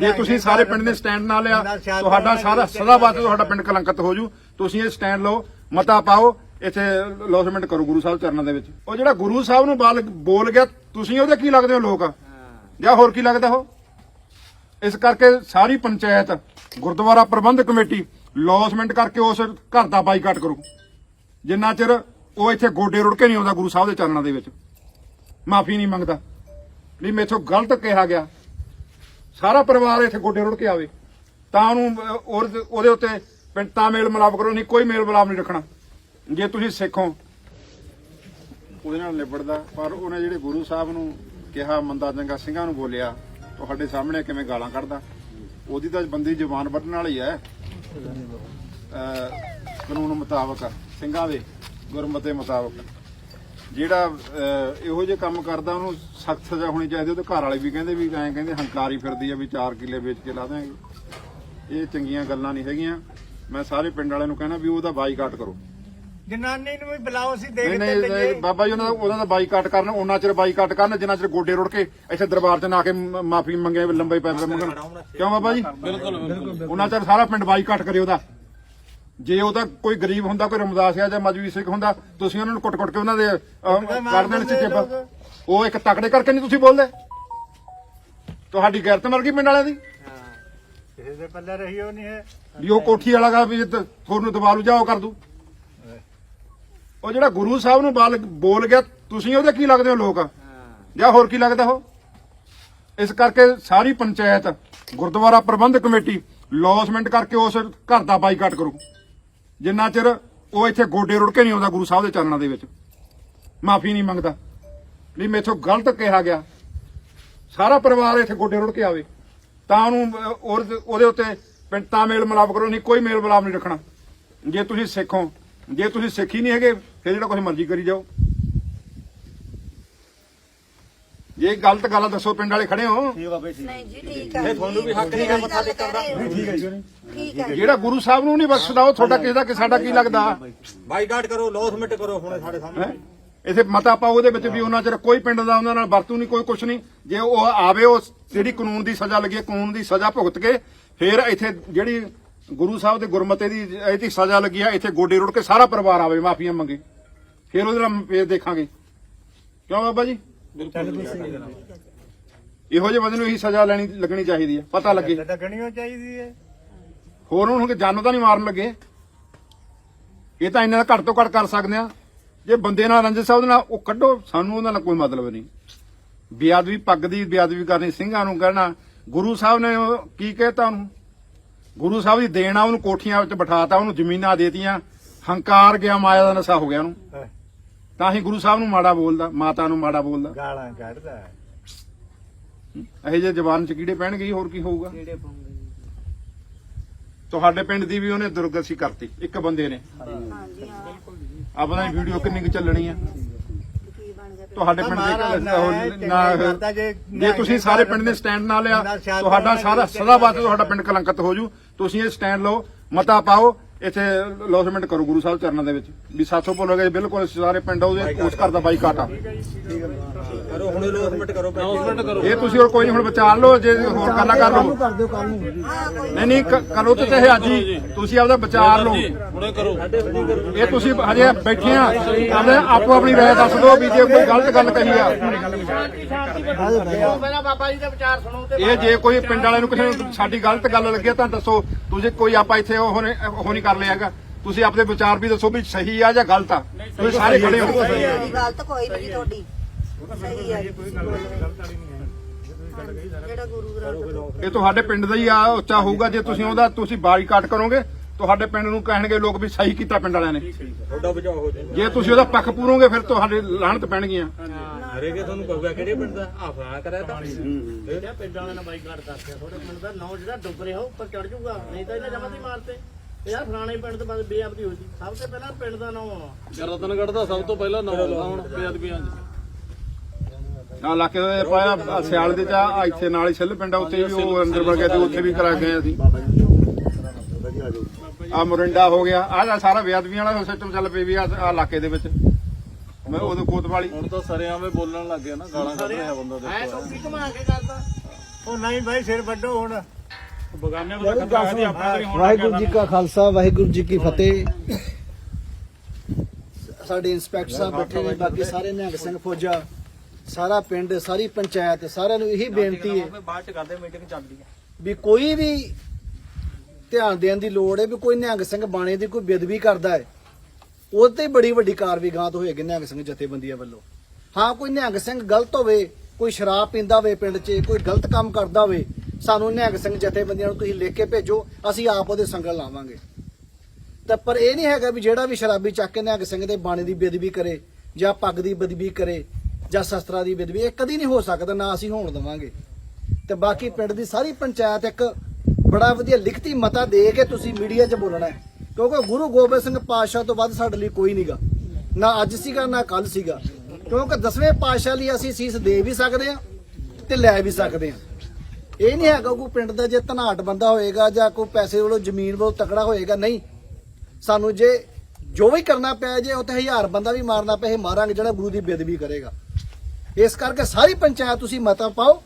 ਜੇ ਤੁਸੀਂ ਸਾਰੇ ਪਿੰਡ ਨੇ ਸਟੈਂਡ ਨਾ ਲਿਆ ਤੁਹਾਡਾ ਸਾਰਾ ਸਦਾ ਵਾਸਤੇ ਤੁਹਾਡਾ ਪਿੰਡ ਕਲੰਕਿਤ ਹੋ ਜੂ। ਤੁਸੀਂ ਇਹ ਸਟੈਂਡ ਲਓ ਮਤਾ ਪਾਓ ਇੱਥੇ ਲੌਸਮੈਂਟ ਕਰੋ ਗੁਰੂ ਸਾਹਿਬ ਚਰਨਾਂ ਦੇ ਵਿੱਚ। ਉਹ ਜਿਹੜਾ ਗੁਰੂ ਸਾਹਿਬ ਨੂੰ ਬਾਲ- ਬੋਲ ਗਿਆ ਤੁਸੀਂ ਉਹਦੇ ਕੀ ਲੱਗਦੇ ਹੋ ਲੋਕ? ਜਾਂ ਹੋਰ ਕੀ ਲੱਗਦਾ ਉਹ? ਇਸ ਕਰਕੇ ਸਾਰੀ ਪੰਚਾਇਤ ਗੁਰਦੁਆਰਾ ਪ੍ਰਬੰਧਕ ਕਮੇਟੀ ਲੌਸਮੈਂਟ ਕਰਕੇ ਉਸ ਘਰ ਦਾ ਬਾਈਕਾਟ ਕਰੂ। ਜਿੰਨਾ ਚਿਰ ਉਹ ਇੱਥੇ ਗੋਡੇ ਰੁੜ ਕੇ ਨਹੀਂ ਆਉਂਦਾ ਗੁਰੂ ਸਾਹਿਬ ਦੇ ਚਰਨਾਂ ਦੇ ਵਿੱਚ। ਮਾਫੀ ਨਹੀਂ ਮੰਗਦਾ। ਵੀ ਮੇਥੋਂ ਗਲਤ ਕਿਹਾ ਗਿਆ। ਸਾਰਾ ਪਰਿਵਾਰ ਇੱਥੇ ਗੋਡੇ ਰੁੜ ਕੇ ਆਵੇ। ਤਾਂ ਉਹਨੂੰ ਉਹਦੇ ਉੱਤੇ ਪਿੰਡ ਮੇਲ ਮਿਲਾਪ ਕਰੋ, ਨਹੀਂ ਕੋਈ ਮੇਲ ਮਿਲਾਪ ਨਹੀਂ ਰੱਖਣਾ। ਜੇ ਤੁਸੀਂ ਸਿੱਖੋ, ਉਹਦੇ ਨਾਲ ਨਿਬੜਦਾ। ਪਰ ਉਹਨੇ ਜਿਹੜੇ ਗੁਰੂ ਸਾਹਿਬ ਨੂੰ ਕਿਹਾ, ਮੰਦਾ ਚੰਗਾ ਸਿੰਘਾਂ ਨੂੰ ਬੋਲਿਆ, ਤੁਹਾਡੇ ਸਾਹਮਣੇ ਕਿਵੇਂ ਗਾਲਾਂ ਕੱਢਦਾ? ਉਹਦੀ ਤਾਂ ਬੰਦੀ ਜ਼ੁਬਾਨ ਵੱਢਣ ਵਾਲੀ ਹੈ। ਕਾਨੂੰਨ ਮੁਤਾਬਕ, ਸਿੰਘਾਂ ਦੇ ਗੁਰਮਤੇ ਮੁਤਾਬਕ। ਜਿਹੜਾ ਅਹ, ਇਹੋ ਜਿਹੇ ਕੰਮ ਕਰਦਾ ਉਹਨੂੰ ਸਖਤ ਸਜ਼ਾ ਹੋਣੀ ਚਾਹੀਦੀ ਉਹਦੇ ਘਰ ਵਾਲੇ ਵੀ ਕਹਿੰਦੇ ਵੀ ਐਂ ਕਹਿੰਦੇ ਹੰਕਾਰੀ ਫਿਰਦੀ ਆ ਵੀ 4 ਕਿੱਲੇ ਵੇਚ ਕੇ ਲਾ ਦਿਆਂਗੇ। ਇਹ ਚੰਗੀਆਂ ਗੱਲਾਂ ਨਹੀਂ ਹੈਗੀਆਂ। ਮੈਂ ਸਾਰੇ ਪਿੰਡ ਵਾਲਿਆਂ ਨੂੰ ਕਹਿਣਾ ਵੀ ਉਹਦਾ ਬਾਈਕਾਟ ਕਰੋ। ਜਨਾਨੀ ਨੂੰ ਵੀ ਬੁਲਾਓ ਅਸੀਂ ਨਹੀਂ ਦੇਖਦੇ ਨਹੀਂ ਨਹੀਂ, ਬਾਬਾ ਜੀ ਉਹਨਾਂ ਦਾ ਉਹਨਾਂ ਦਾ ਬਾਈਕਾਟ ਕਰਨ ਉਹਨਾਂ ਚਿਰ ਬਾਈਕਾਟ ਕਰਨ ਜਿੰਨਾ ਚਿਰ ਗੋਡੇ ਰੁੜ ਕੇ ਇੱਥੇ ਦਰਬਾਰ 'ਚ ਨਾ ਕੇ ਮਾਫੀ ਮੰਗੇ ਲੰਬੇ ਪੈਸੇ ਮੰਗਣ। ਕਿਉਂ ਬਾਬਾ ਜੀ? ਬਿਲਕੁਲ ਬਿਲਕੁਲ। ਉਹਨਾਂ ਚਿਰ ਸਾਰਾ ਪਿੰਡ ਬਾਈਕਾਟ ਕਰੇ ਉਹਦਾ। ਜੇ ਉਹਦਾ ਕੋਈ ਗਰੀਬ ਹੁੰਦਾ ਕੋਈ ਰਮਦਾਸ ਆ ਜਾਂ ਮਜਬੀ ਸਿੱਖ ਹੁੰਦਾ ਤੁਸੀਂ ਉਹਨਾਂ ਨੂੰ ਕੁੱਟ-ਕੁੱਟ ਕੇ ਉਹਨਾਂ ਦੇ ਕਰ ਦੇਣ ਸੀ ਚਿੱਪ ਉਹ ਇੱਕ ਤਕੜੇ ਕਰਕੇ ਨਹੀਂ ਤੁਸੀਂ ਬੋਲਦੇ? ਤੁਹਾਡੀ ਗੈਰਤ ਮਰ ਗਈ ਪਿੰਡ ਵਾਲਿਆਂ ਦੀ? ਕਿਸੇ ਦੇ ਪੱਲੇ ਰਹੀ ਉਹ ਨਹੀਂ ਹੈ। ਵੀ ਉਹ ਕੋਠੀ ਵਾਲਾ ਗਾ ਵੀ ਤ- ਤੁਹਾਨੂੰ ਦਬਾ ਲੂ ਜਾਓ ਕਰ ਦੂ। ਉਹ ਜਿਹੜਾ ਗੁਰੂ ਸਾਹਿਬ ਨੂੰ ਬਾਲ- ਬੋਲ ਗਿਆ ਤੁਸੀਂ ਉਹਦੇ ਕੀ ਲੱਗਦੇ ਹੋ ਲੋਕ? ਜਾਂ ਹੋਰ ਕੀ ਲੱਗਦਾ ਉਹ? ਇਸ ਕਰਕੇ ਸਾਰੀ ਪੰਚਾਇਤ ਗੁਰਦੁਆਰਾ ਪ੍ਰਬੰਧਕ ਕਮੇਟੀ ਲੌਸਮੈਂਟ ਕਰਕੇ ਉਸ ਘਰ ਦਾ ਬਾਈਕਾਟ ਕਰੂ। ਜਿੰਨਾ ਚਿਰ ਉਹ ਇੱਥੇ ਗੋਡੇ ਰੁੜ ਕੇ ਨਹੀਂ ਆਉਂਦਾ ਗੁਰੂ ਸਾਹਿਬ ਦੇ ਚਰਨਾਂ ਦੇ ਵਿੱਚ। ਮਾਫੀ ਨਹੀਂ ਮੰਗਦਾ। ਵੀ ਮੇਥੋਂ ਗਲਤ ਕਿਹਾ ਗਿਆ। ਸਾਰਾ ਪਰਿਵਾਰ ਇੱਥੇ ਗੋਡੇ ਰੁੜ ਕੇ ਆਵੇ। ਤਾਂ ਉਹਨੂੰ ਉਹਦੇ ਉੱਤੇ ਪਿੰਡ, ਤਾਂ ਮੇਲ ਮਿਲਾਪ ਕਰੋ, ਨਹੀਂ ਕੋਈ ਮੇਲ ਮਿਲਾਪ ਨਹੀਂ ਰੱਖਣਾ। ਜੇ ਤੁਸੀਂ ਸਿੱਖੋ ਜੇ ਤੁਸੀਂ ਸਿੱਖ ਹੀ ਨਹੀਂ ਹੈਗੇ, ਫਿਰ ਜਿਹੜਾ ਕੁਝ ਮਰਜ਼ੀ ਕਰੀ ਜਾਓ। ਜੇ ਗਲਤ ਗੱਲ ਆ, ਦੱਸੋ ਪਿੰਡ ਵਾਲੇ ਖੜੇ ਹੋ। ਨਹੀਂ ਜੀ ਠੀਕ ਹੈ ਤੁਹਾਨੂੰ ਵੀ ਹੱਕ ਨਹੀਂ ਹੈ ਮੱਥਾ ਟੇਕਣ ਦਾ। ਠੀਕ ਹੈ ਜੀ। ਠੀਕ ਹੈ ਜਿਹੜਾ ਗੁਰੂ ਸਾਹਿਬ ਨੂੰ ਨਹੀਂ ਬਖਸ਼ਦਾ ਉਹ ਤੁਹਾਡਾ ਕਿਸੇ ਦਾ ਕਿ ਸਾਡਾ ਕੀ ਲੱਗਦਾ? ਬਾਈਕਾਟ ਕਰੋ ਲੌਸਮੈਂਟ ਕਰੋ ਹੁਣ ਸਾਡੇ ਸਾਹਮਣੇ। ਹੈਂ? ਇਥੇ ਮਤਾ ਪਾਓ ਉਹਦੇ ਵਿੱਚ ਵੀ ਉਹਨਾਂ ਚਿਰ ਕੋਈ ਪਿੰਡ ਦਾ ਉਹਨਾਂ ਨਾਲ ਵਰਤੂ ਨਹੀਂ ਕੋਈ ਕੁਛ ਨਹੀਂ। ਜੇ ਉਹ ਆਵੇ ਉਹ ਜਿਹੜੀ ਕਾਨੂੰਨ ਦੀ ਸਜ਼ਾ ਲੱਗੀ ਕਾਨੂੰਨ ਦੀ ਸਜ਼ਾ ਭੁਗਤ ਕੇ ਫਿਰ ਇੱਥੇ ਜਿਹੜੀ ਗੁਰੂ ਸਾਹਿਬ ਦੇ ਗੁਰਮਤੇ ਦੀ ਇਹਦੀ ਸਜ਼ਾ ਲੱਗੀ ਹੈ ਇੱਥੇ ਗੋਡੇ ਰੁੜ ਕੇ ਸਾਰਾ ਪਰਿਵਾਰ ਆਵੇ ਮਾਫੀਆਂ ਮੰਗੇ। ਫਿਰ ਉਹਦੇ ਨਾਲ ਫੇਰ ਦੇਖਾਂਗੇ। ਕਿਉਂ ਬਾਬਾ ਜੀ? ਇਹੋ ਜਿਹੇ ਬੰਦੇ ਨੂੰ ਇਹੀ ਸਜ਼ਾ ਲੈਣੀ ਲੱਗਣੀ ਚਾਹੀਦੀ ਹੈ ਪਤਾ ਲੱਗੇ। ਲੱਗਣੀ ਉਹ ਚਾਹੀਦੀ ਹੈ। ਹੋਰ ਉਹਨੂੰ ਕਿ ਜਾਨੋਂ ਤਾਂ ਨਹੀਂ ਮਾਰਨ ਲੱਗੇ। ਇਹ ਤਾਂ ਇਹਨਾਂ ਦਾ ਘੱਟ ਤੋਂ ਘੱਟ ਕਰ ਸਕਦੇ ਆ ਜੇ ਬੰਦੇ ਨਾਲ ਰੰਜਨ ਸਾਹਿਬ ਦੇ ਨਾਲ ਉਹ ਕੱਢੋ ਸਾਨੂੰ ਉਹਦਾ ਨਾਲ ਕੋਈ ਮਤਲਬ ਨਹੀਂ। ਬੇਅਦਬੀ ਪੱਗ ਦੀ ਬੇਅਦਬੀ ਕਰਨੀ ਸਿੰਘਾਂ ਨੂੰ ਕਹਿਣਾ। ਗੁਰੂ ਸਾਹਿਬ ਨੇ ਕੀ ਕਹਿਤਾ ਉਹਨੂੰ? ਗੁਰੂ ਸਾਹਿਬ ਦੀ ਦੇਣ ਉਹਨੂੰ ਕੋਠੀਆਂ ਵਿੱਚ ਬਿਠਾਤਾ ਉਹਨੂੰ ਜ਼ਮੀਨਾਂ ਦੇਤੀਆਂ। ਹੰਕਾਰ ਗਿਆ ਮਾਇਆ ਦਾ ਨਸ਼ਾ ਹੋ ਗਿਆ ਉਹਨੂੰ। ਤਾਂ ਹੀ ਗੁਰੂ ਸਾਹਿਬ ਨੂੰ ਮਾੜਾ ਬੋਲਦਾ ਮਾਤਾ ਨੂੰ ਮਾੜਾ ਬੋਲਦਾ। ਗਾਲਾਂ ਕੱਢਦਾ। ਇਹੋ ਜਿਹੇ ਜ਼ਬਾਨ ਚ ਕੀੜੇ ਪੈਣਗੇ ਜੀ, ਹੋਰ ਕੀ ਹੋਊਗਾ? ਤੁਹਾਡੇ ਪਿੰਡ ਦੀ ਵੀ ਉਹਨੇ ਦੁਰਗਤੀ ਕਰਤੀ ਇੱਕ ਬੰਦੇ ਨੇ। ਹਾਂਜੀ ਹਾਂ। ਆਪਣਾ ਵੀਡੀਓ ਕਿੰਨੀ ਕੁ ਚੱਲਣੀ ਆ? ਤੁਹਾਡੇ ਪਿੰਡ ਦੇ ਨਾ ਜੇ- ਜੇ ਤੁਸੀਂ ਸਾਰੇ ਪਿੰਡ ਨੇ ਸਟੈਂਡ ਨਾ ਲਿਆ ਤੁਹਾਡਾ ਸਾਰਾ ਸਦਾ ਵਾਸਤੇ ਤੁਹਾਡਾ ਪਿੰਡ ਕਲੰਕਿਤ ਹੋ ਜੂ। ਤੁਸੀਂ ਇਹ ਸਟੈਂਡ ਲਓ ਮਤਾ ਪਾਓ ਇੱਥੇ ਲੌਸਮੈਂਟ ਕਰੋ ਗੁਰੂ ਸਾਹਿਬ ਚਰਨਾਂ ਦੇ ਵਿੱਚ। ਵੀ ਸਾਥੋਂ ਬੋਲੋਗੇ ਬਿਲਕੁਲ ਸਾਰੇ ਪਿੰਡ ਉਹਦੇ ਉਸ ਘਰ ਦਾ ਬਾਈਕਾਟ ਆ। ਕਰੋ ਹੁਣ ਲੌਸਮੈਂਟ ਕਰੋ ਲੌਸਮੈਂਟ ਕਰੋ। ਇਹ ਤੁਸੀਂ ਹੋਰ ਕੋਈ ਨਹੀਂ ਹੁਣ ਵਿਚਾਰ ਲਓ ਜੇ ਹੋਰ ਕਰਨਾ ਕਰ ਲਓ। ਹਾਂ ਕੋਈ ਨਹੀਂ ਨਹੀਂ ਕ- ਕਰੋ ਤੇ ਚਾਹੇ ਅੱਜ ਹੀ। ਤੁਸੀਂ ਆਪਦਾ ਵਿਚਾਰ ਲਓ। ਹੁਣੇ ਕਰੋ। ਇਹ ਤੁਸੀਂ ਹਜੇ ਬੈਠੇ ਆ। ਆਪਦੇ ਆਪੋ ਆਪਣੀ ਰਾਏ ਦੱਸ ਦਿਓ ਵੀ ਜੇ ਕੋਈ ਗਲਤ ਗੱਲ ਕਹੀ ਆ। ਪਹਿਲਾਂ ਬਾਬਾ ਜੀ ਦੇ ਵਿਚਾਰ ਸੁਣੋ ਤੇ ਇਹ ਜੇ ਕੋਈ ਪਿੰਡ ਵਾਲਿਆਂ ਨੂੰ ਕਿਸੇ ਨੂੰ ਸਾਡੀ ਗਲਤ ਗੱਲ ਲੱਗੇ ਤਾਂ ਦੱਸੋ। ਤੁਸੀਂ ਕੋਈ ਆਪਾਂ ਇੱਥੇ ਉਹ ਨਹੀਂ ਕਰ ਲਿਆ ਹੈਗਾ। ਤੁਸੀਂ ਆਪਣੇ ਵਿਚਾਰ ਵੀ ਦੱਸੋ ਵੀ ਸਹੀ ਆ ਜਾਂ ਗਲਤ ਆ। ਤੁਸੀਂ ਸਾਰੇ ਖੜੇ ਹੋ। ਸਹੀ ਹੈ ਜੀ। ਗੱਲ ਤਾਂ ਕੋਈ ਨਹੀਂ ਤੁਹਾਡੀ। ਸਹੀ ਹੈ। ਜਿਹੜਾ ਗੁਰੂ ਗ੍ਰੰਥ ਇਹ ਤੁਹਾਡੇ ਪਿੰਡ ਦਾ ਹੀ ਆ ਉੱਚਾ ਹੋਊਗਾ। ਜੇ ਤੁਸੀਂ ਉਹਦਾ ਤੁਸੀਂ ਬਾਈਕਾਟ ਕਰੋਗੇ ਤੁਹਾਡੇ ਪਿੰਡ ਨੂੰ ਕਹਿਣਗੇ ਲੋਕ ਵੀ ਸਹੀ ਕੀਤਾ ਪਿੰਡ ਵਾਲਿਆਂ ਨੇ। ਤੁਹਾਡਾ ਬਚਾਅ ਹੋ ਜਾਏ ਜੇ ਤੁਸੀਂ ਉਹਦਾ ਪੱਖ ਪੂਰੋਗੇ ਫਿਰ ਤੁਹਾਡੇ ਲਾਹਣਤ ਪੈਣਗੀਆਂ। ਹਰੇਕੇ ਤੁਹਾਨੂੰ ਕਹੂਗਾ ਕਿਹੜੇ ਪਿੰਡ ਦਾ? ਆ ਫਲਾਣਾ ਕਰਿਆ ਤਾਂ। ਪਿੰਡ ਵਾਲਿਆਂ ਨੇ ਬਾਈਕਾਟ ਕਰਤੇ ਤੁਹਾਡੇ ਪਿੰਡ ਦਾ ਨਾਂ ਜਿਹੜਾ ਡੁੱਬ ਰਿਹਾ ਉੱਪਰ ਚੜ ਜਾਊਗਾ ਨਹੀਂ ਤਾਂ ਇਹਨਾਂ ਜਮਾਂ ਦੀ ਮਾਰਤੇ ਯਾਰ ਫਲਾਣੇ ਪਿੰਡ ਤੋਂ ਬਾਅਦ ਬੇਅਬਦੀ ਹੋਈ ਸੀ ਸਭ ਤੋਂ ਪਹਿਲਾਂ ਪਿੰਡ ਦਾ ਨਾਂ ਆਉਣਾ। ਰਤਨਗੜ੍ਹ ਦਾ ਸਭ ਤੋਂ ਪਹਿਲਾਂ ਨਾਮ ਆਉਂਦਾ ਹੁਣ ਬੇਅਦਬੀਆਂ 'ਚ ਆ ਇਲਾਕੇ ਦੇ ਪਾਇਆ ਆਹ ਸਿਆਲ ਦੇ ਚ ਆ ਇੱਥੇ ਨਾਲ ਹੀ ਛਿੱਲ ਪਿੰਡ ਆ ਉੱਥੇ ਵੀ ਉਹ ਅੰਦਰ ਵੜ ਗਿਆ ਤੇ ਉੱਥੇ ਵੀ ਕਰਾ ਗਏ ਅਸੀਂ। ਆ ਮੋਰਿੰਡਾ ਹੋ ਗਿਆ ਆਹ ਜਿਹੜਾ ਸਾਰਾ ਬੇਅਦਬੀਆਂ ਵਾਲਾ ਸਿਸਟਮ ਚੱਲ ਪਈ ਵੀ ਆ ਇਲਾਕੇ ਦੇ ਵਿੱਚ। ਮੈਂ ਉਦੋਂ ਕੋਤਵਾਲੀ ਹੁਣ ਤਾਂ ਸਰੇਆਵੇਂ ਬੋਲਣ ਲੱਗ ਗਿਆ ਨਾ ਗਾਲਾਂ ਕੱਢ ਰਿਹਾ ਬੰਦਾ ਐ ਦੇਖੋ ਟੋਪੀ ਘੁਮਾ ਕੇ ਕਰਦਾ। ਉਹ ਨਹੀਂ ਭਾਈ ਸਿਰ ਵੱਡੋ ਹੁਣ। ਬਗਾਨੇ ਦਾ ਖਤਰਾ ਹੈ ਤੇ ਆਪਣਾ ਵੀ ਹੁਣ ਵਾਹਿਗੁਰੂ ਜੀ ਕਾ ਖਾਲਸਾ ਵਾਹਿਗੁਰੂ ਜੀ ਕੀ ਫਤਿਹ। ਸਾਡੇ ਇੰਸਪੈਕਟਰ ਸਾਹਿਬ ਬੈਠੇ ਨੇ ਬਾਕੀ ਸਾਰੇ ਨਿਹੰਗ ਸਿੰਘ ਫੌਜਾ ਸਾਰਾ ਪਿੰਡ ਸਾਰੀ ਪੰਚਾਇਤ ਸਾਰਿਆਂ ਨੂੰ ਇਹੀ ਬੇਨਤੀ ਹੈ ਬਾਅਦ ਚ ਕਰਦੇ ਮੀਟਿੰਗ ਚੱਲਦੀ ਹੈ ਵੀ ਕੋਈ ਵੀ ਧਿਆਨ ਦੇਣ ਦੀ ਲੋੜ ਹੈ ਵੀ ਕੋਈ ਨਿਹੰਗ ਸਿੰਘ ਬਾਣੇ ਦੀ ਕੋਈ ਬੇਦਬੀ ਕਰਦਾ ਹੈ ਉਹ ਤੇ ਬੜੀ ਵੱਡੀ ਕਾਰਵਾਈ ਗਾਂ ਤੋਂ ਹੋਏਗੀ ਨਿਹੰਗ ਸਿੰਘ ਜਥੇਬੰਦੀਆਂ ਵੱਲੋਂ। ਹਾਂ ਕੋਈ ਨਿਹੰਗ ਸਿੰਘ ਗਲਤ ਹੋਵੇ ਕੋਈ ਸ਼ਰਾਬ ਪੀਂਦਾ ਹੋਵੇ ਪਿੰਡ 'ਚ ਕੋਈ ਗਲਤ ਕੰਮ ਕਰਦਾ ਹੋਵੇ ਸਾਨੂੰ ਨਿਹੰਗ ਸਿੰਘ ਜਥੇਬੰਦੀਆਂ ਨੂੰ ਤੁਸੀਂ ਲਿਖ ਕੇ ਭੇਜੋ, ਅਸੀਂ ਆਪ ਉਹਦੇ ਸੰਗਲ ਲਾਵਾਂਗੇ। ਤਾਂ ਪਰ ਇਹ ਨਹੀਂ ਹੈਗਾ ਵੀ ਜਿਹੜਾ ਵੀ ਸ਼ਰਾਬੀ ਚੱਕ ਕੇ ਨਿਹੰਗ ਸਿੰਘ ਦੇ ਬਾਣੇ ਦੀ ਬੇਦਬੀ ਕਰੇ, ਜਾਂ ਪੱਗ ਦੀ ਬੇਦਬੀ ਕਰੇ, ਜਾਂ ਸ਼ਸਤਰਾਂ ਦੀ ਬੇਦਬੀ, ਇਹ ਕਦੀ ਨਹੀਂ ਹੋ ਸਕਦਾ, ਨਾ ਅਸੀਂ ਹੋਣ ਦੇਵਾਂਗੇ। ਤੇ ਬਾਕੀ ਪਿੰਡ ਦੀ ਸਾਰੀ ਪੰਚਾਇਤ ਇੱਕ ਬੜਾ ਵਧੀਆ ਲਿਖਤੀ ਮਤਾ ਦੇ ਕੇ ਤੁਸੀਂ ਮੀਡੀਆ 'ਚ ਬੋਲਣਾ ਹੈ। ਕਿਉਂਕਿ ਗੁਰੂ ਗੋਬਿੰਦ ਸਿੰਘ ਪਾਤਸ਼ਾਹ ਤੋਂ ਵੱਧ ਸਾਡੇ ਲਈ ਕੋਈ ਨਹੀਂਗਾ ਨਾ ਅੱਜ ਸੀਗਾ, ਨਾ ਕੱਲ ਸੀਗਾ। ਕਿਉਂਕਿ ਦਸਵੇਂ ਪਾਤਸ਼ਾਹ ਲਈ ਅਸੀਂ ਸੀਸ ਦੇ ਵੀ ਸਕਦੇ ਹਾਂ ਤੇ ਲੈ ਵੀ ਸਕਦੇ ਹਾਂ। ਇਹ ਨਹੀਂ ਹੈਗਾ ਕੋਈ ਪਿੰਡ ਦਾ ਜੇ ਧਨਾਟ ਬੰਦਾ ਹੋਏਗਾ ਜਾਂ ਕੋਈ ਪੈਸੇ ਵੱਲੋਂ ਜ਼ਮੀਨ ਵੱਲੋਂ ਤਕੜਾ ਹੋਏਗਾ ਨਹੀਂ। ਸਾਨੂੰ ਜੇ ਜੋ ਵੀ ਕਰਨਾ ਪਿਆ ਜੇ ਉੱਥੇ ਹਜ਼ਾਰ ਬੰਦਾ ਵੀ ਮਾਰਨਾ ਪਏ ਮਾਰਾਂਗੇ ਜਿਹੜਾ ਗੁਰੂ ਦੀ ਬੇਦਬੀ ਕਰੇਗਾ। ਇਸ ਕਰਕੇ ਸਾਰੀ ਪੰਚਾਇਤ ਤੁਸੀਂ ਮਤਾ ਪਾਓ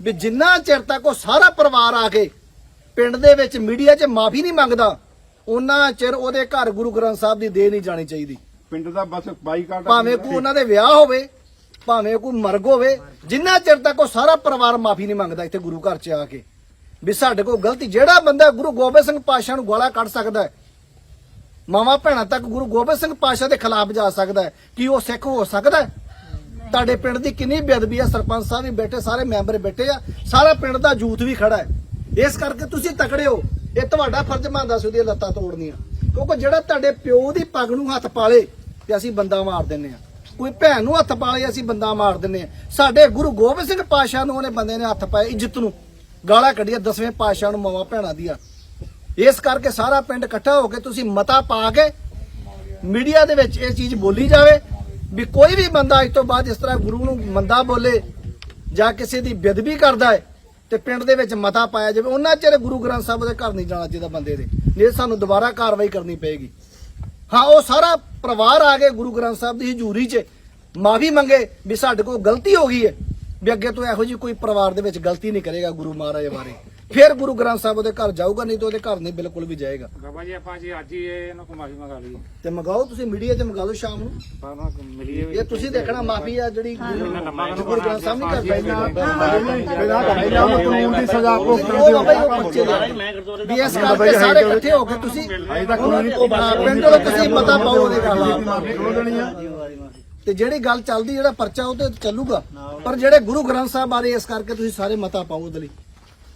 ਵੀ ਜਿੰਨਾ ਚਿਰ ਤੱਕ ਉਹ ਸਾਰਾ ਪਰਿਵਾਰ ਆ ਕੇ ਪਿੰਡ ਦੇ ਵਿੱਚ ਮੀਡੀਆ 'ਚ ਮਾਫੀ ਨਹੀਂ ਮੰਗਦਾ ਉਹਨਾਂ ਚਿਰ ਉਹਦੇ ਘਰ ਗੁਰੂ ਗ੍ਰੰਥ ਸਾਹਿਬ ਦੀ ਦੇਹ ਨਹੀਂ ਜਾਣੀ ਚਾਹੀਦੀ। ਪਿੰਡ ਦਾ ਬਸ ਬਾਈਕਾਟ ਭਾਵੇਂ ਕੋਈ ਉਹਨਾਂ ਦੇ ਵਿਆਹ ਹੋਵੇ ਭਾਵੇਂ ਕੋਈ ਮਰਗ ਹੋਵੇ, ਜਿੰਨਾ ਚਿਰ ਤੱਕ ਉਹ ਸਾਰਾ ਪਰਿਵਾਰ ਮਾਫੀ ਨਹੀਂ ਮੰਗਦਾ ਇੱਥੇ ਗੁਰੂ ਘਰ 'ਚ ਆ ਕੇ। ਵੀ ਸਾਡੇ ਕੋਲ ਗਲਤੀ, ਜਿਹੜਾ ਬੰਦਾ ਗੁਰੂ ਗੋਬਿੰਦ ਸਿੰਘ ਪਾਤਸ਼ਾਹ ਨੂੰ ਗਾਲਾਂ ਕੱਢ ਸਕਦਾ ਹੈ, ਮਾਵਾ ਭੈਣਾਂ ਤੱਕ ਗੁਰੂ ਗੋਬਿੰਦ ਸਿੰਘ ਪਾਤਸ਼ਾਹ ਦੇ ਖਿਲਾਫ ਜਾ ਸਕਦਾ ਹੈ, ਕੀ ਉਹ ਸਿੱਖ ਹੋ ਸਕਦਾ ਹੈ? ਤੁਹਾਡੇ ਪਿੰਡ ਦੀ ਕਿੰਨੀ ਬੇਅਦਬੀ ਆ ਸਰਪੰਚ ਸਾਹਿਬ ਵੀ ਬੈਠੇ, ਸਾਰੇ ਮੈਂਬਰ ਬੈਠੇ ਆ, ਸਾਰਾ ਪਿੰਡ ਦਾ ਜੂਥ ਵੀ ਖੜਾ ਹੈ। ਇਸ ਕਰਕੇ ਤੁਸੀਂ ਤਕੜੇ ਹੋ। ਇਹ ਤੁਹਾਡਾ ਫਰਜ਼ ਬਣਦਾ ਸੀ ਉਹਦੀਆਂ ਲੱਤਾਂ ਤੋੜਨੀਆਂ। ਕਿਉਂਕਿ ਜਿਹੜਾ ਤੁਹਾਡੇ ਪਿਓ ਦੀ ਪੱਗ ਨੂੰ ਹੱਥ ਪਾਲੇ ਤੇ ਅਸੀਂ ਬੰਦਾ ਮਾਰ ਦਿੰਨੇ ਆ ਕੋਈ ਭੈਣ ਨੂੰ ਹੱਥ ਪਾ ਲਿਆ ਅਸੀਂ ਬੰਦਾ ਮਾਰ ਦਿੰਨੇ ਆ ਸਾਡੇ ਗੁਰੂ ਗੋਬਿੰਦ ਸਿੰਘ ਪਾਤਸ਼ਾਹ ਨੂੰ ਉਹਨੇ ਬੰਦੇ ਨੇ ਹੱਥ ਪਾਏ ਇੱਜ਼ਤ ਨੂੰ। ਗਾਲਾਂ ਕੱਢੀਆਂ ਦਸਵੇਂ ਪਾਤਸ਼ਾਹ ਨੂੰ ਮਾਵਾ ਭੈਣਾਂ ਦੀਆਂ। ਇਸ ਕਰਕੇ ਸਾਰਾ ਪਿੰਡ ਇਕੱਠਾ ਹੋ ਕੇ ਤੁਸੀਂ ਮਤਾ ਪਾ ਕੇ ਮੀਡੀਆ ਦੇ ਵਿੱਚ ਇਹ ਚੀਜ਼ ਬੋਲੀ ਜਾਵੇ ਵੀ ਕੋਈ ਵੀ ਬੰਦਾ ਅੱਜ ਤੋਂ ਬਾਅਦ ਇਸ ਤਰ੍ਹਾਂ ਗੁਰੂ ਨੂੰ ਮੰਦਾ ਬੋਲੇ ਜਾਂ ਕਿਸੇ ਦੀ ਬੇਦਬੀ ਕਰਦਾ ਹੈ ਤੇ ਪਿੰਡ ਦੇ ਵਿੱਚ ਮਤਾ ਪਾਇਆ ਜਾਵੇ, ਉਹਨਾਂ ਚਿਰ ਗੁਰੂ ਗ੍ਰੰਥ ਸਾਹਿਬ ਦੇ ਘਰ ਨਹੀਂ ਜਾਣਾ ਚਾਹੀਦਾ ਬੰਦੇ ਦੇ। ਜੇ ਸਾਨੂੰ ਦੁਬਾਰਾ ਕਾਰਵਾਈ ਕਰਨੀ ਪਏਗੀ। ਹਾਂ, ਉਹ ਸਾਰਾ ਪਰਿਵਾਰ ਆ ਕੇ ਗੁਰੂ ਗ੍ਰੰਥ ਸਾਹਿਬ ਦੀ ਹਜ਼ੂਰੀ 'ਚ। ਮਾਫੀ ਮੰਗੇ ਵੀ ਸਾਡੇ ਕੋਲ ਗਲਤੀ ਹੋ ਗਈ ਹੈ ਵੀ ਅੱਗੇ ਤੋਂ ਇਹੋ ਜਿਹੀ ਕੋਈ ਪਰਿਵਾਰ ਦੇ ਵਿੱਚ ਗਲਤੀ ਨਹੀਂ ਕਰੇਗਾ ਗੁਰੂ ਮਹਾਰਾਜ ਬਾਰੇ। ਫਿਰ ਗੁਰੂ ਗ੍ਰੰਥ ਸਾਹਿਬ ਉਹਦੇ ਘਰ ਜਾਊਗਾ ਨਹੀਂ ਤਾਂ ਉਹਦੇ ਘਰ ਨਹੀਂ ਬਿਲਕੁਲ ਵੀ ਜਾਏਗਾ। ਬਾਬਾ ਜੀ ਆਪਾਂ ਜੀ ਅੱਜ ਹੀ ਇਹਨਾਂ ਕੋ ਮਾਫੀ ਮੰਗਾ ਲਈ। ਤੇ ਮੰਗਾਓ ਤੁਸੀਂ ਮੀਡੀਆ 'ਚ ਮੰਗਾ ਲਓ ਸ਼ਾਮ ਨੂੰ। ਮਿਲੀਏ ਇਹ ਤੁਸੀਂ ਦੇਖਣਾ ਮਾਫੀ ਆ ਜਿਹੜੀ ਗੁਰੂ ਗ੍ਰੰਥ ਸਾਹਿਬ ਨਹੀਂ ਕਰਦਾ ਪਹਿਲਾਂ ਕਾਨੂੰਨ ਦੀ ਸਜ਼ਾ ਉਹ ਬਾਬਾ ਜੀ ਉਹ ਬੱਚੇ ਦੇ ਮੈਂ ਗੁਰਦੁਆਰੇ ਵੀ ਇਸ ਕਰਕੇ ਸਾਰੇ ਇਕੱਠੇ ਹੋ ਕੇ ਤੁਸੀਂ ਪਿੰਡ ਵਾਲੇ ਤੁਸੀਂ ਮਤਾ ਪਾਓ ਉਹਦੇ ਖਿਲਾਫ। ਤੇ ਜਿਹੜੀ ਗੱਲ ਚੱਲਦੀ ਜਿਹੜਾ ਪਰਚਾ ਉਹ ਤੇ ਚੱਲੂਗਾ। ਪਰ ਜਿਹੜੇ ਗੁਰੂ ਗ੍ਰੰਥ ਸਾਹਿਬ ਬਾਰੇ ਇਸ ਕਰਕੇ ਤੁਸੀਂ ਸਾਰੇ ਮਤਾ ਪਾਓ ਉਹਦੇ ਲਈ।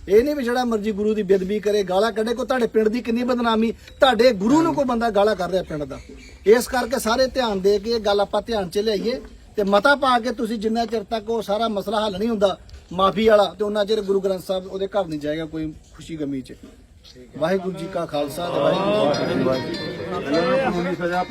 ਇਹ ਨਹੀਂ ਵੀ ਜਿਹੜਾ ਮਰਜ਼ੀ ਗੁਰੂ ਦੀ ਬੇਦਬੀ ਕਰੇ, ਗਾਲਾਂ ਕੱਢੇ ਕੋ ਤੁਹਾਡੇ ਪਿੰਡ ਦੀ ਕਿੰਨੀ ਬਦਨਾਮੀ, ਤੁਹਾਡੇ ਗੁਰੂ ਨੂੰ ਕੋਈ ਬੰਦਾ ਗਾਲਾਂ ਕਰ ਰਿਹਾ ਪਿੰਡ ਦਾ। ਇਸ ਕਰਕੇ ਸਾਰੇ ਧਿਆਨ ਦੇ ਕੇ ਇਹ ਗੱਲ ਆਪਾਂ ਧਿਆਨ 'ਚ ਲਿਆਈਏ ਤੇ ਮਤਾ ਪਾ ਕੇ ਤੁਸੀਂ ਜਿੰਨਾ ਚਿਰ ਤੱਕ ਉਹ ਸਾਰਾ ਮਸਲਾ ਹੱਲ ਨਹੀਂ ਹੁੰਦਾ, ਮਾਫੀ ਵਾਲਾ, ਤੇ ਉਹਨਾਂ ਚਿਰ ਗੁਰੂ ਗ੍ਰੰਥ ਸਾਹਿਬ ਉਹਦੇ ਘਰ ਨਹੀਂ ਜਾਏਗਾ ਕੋਈ ਖੁਸ਼ੀ ਗਮੀ 'ਚ। ਵਾਹਿਗੁਰੂ ਜੀ ਕਾ ਖਾਲਸਾ ਤੇ ਵਾਹਿਗੁਰੂ ਜੀ ਕੀ ਫਤਿਹ।